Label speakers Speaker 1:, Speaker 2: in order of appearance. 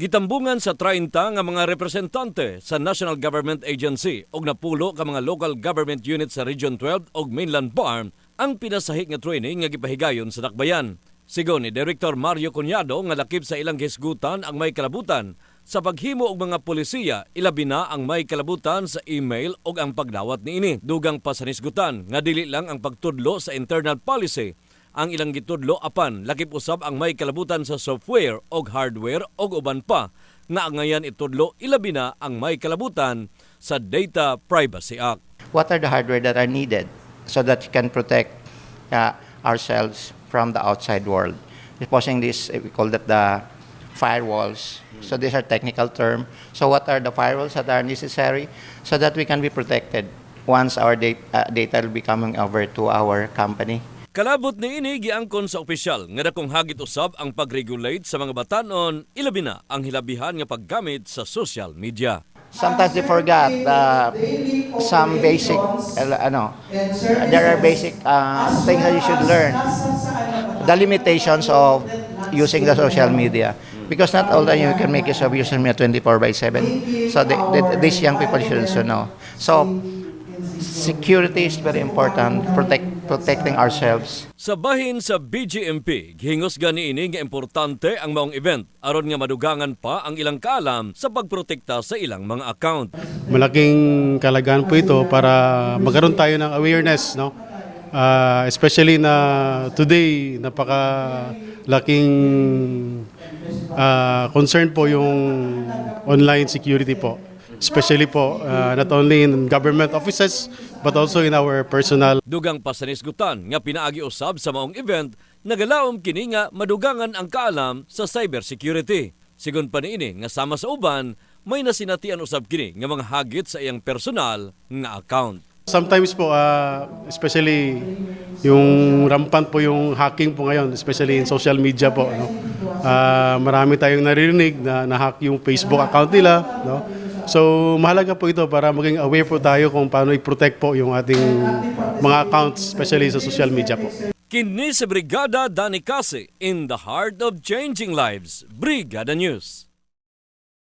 Speaker 1: Gitambungan sa 30 nga mga representante sa National Government Agency ug napulo ka mga local government unit sa Region 12 ug Mainland Farm ang pinasahi nga training nga gipahigayon sa Dakbayan. Sigon ni Director Mario Cunyado nga lakip sa ilang hisgutan ang may kalabutan sa paghimo og mga polisiya ilabi na ang may kalabutan sa email ug ang pagdawat niini. Dugang pa sa nisgutan nga dili lang ang pagtudlo sa internal policy ang ilang gitudlo apan lakip usab ang may kalabutan sa software og hardware og uban pa nga ngayon itudlo ilabi na ang may kalabutan sa Data Privacy Act.
Speaker 2: what are the hardware that are needed so that we can protect uh, ourselves from the outside world. Supposing this, we call that the firewalls. So these are technical term. So what are the firewalls that are necessary so that we can be protected once our data, uh, data will be coming over to our company?
Speaker 1: Kalabot ni ini giangkon sa opisyal nga dakong hagit usab ang pag-regulate sa mga batanon ilabi na ang hilabihan nga paggamit sa social media.
Speaker 2: Sometimes they forgot uh, some basic, uh, ano, there are basic uh, things that you should learn. The limitations of using the social media. Because not all the you can make use of social media 24 by 7. So the, the, these young people should also know. So security is very important, protect, protecting ourselves.
Speaker 1: Sa bahin sa BGMP, gihingos gani ini nga importante ang maong event aron nga madugangan pa ang ilang kaalam sa pagprotekta sa ilang mga account.
Speaker 3: malaking kalagahan po ito para magkaroon tayo ng awareness no Ah, especially na today napaka laking ah, concern po yung online security po especially po ah, not only in government offices but also in our personal
Speaker 1: Dugang pa sa nisgutan nga pinaagi usab sa maong event nagalaom kini nga madugangan ang kaalam sa cybersecurity. Sigon pa niini nga sama sa uban may nasinatian usab kini nga mga hagit sa iyang personal nga account.
Speaker 3: Sometimes po, ah, especially yung rampant po yung hacking po ngayon, especially in social media po. No? Ah, marami tayong naririnig na na-hack yung Facebook account nila. No? So, mahalaga po ito para maging aware po tayo kung paano i-protect po yung ating mga accounts, especially sa social media po.
Speaker 1: Kini si Brigada Dani Kasi in the heart of changing lives. Brigada News.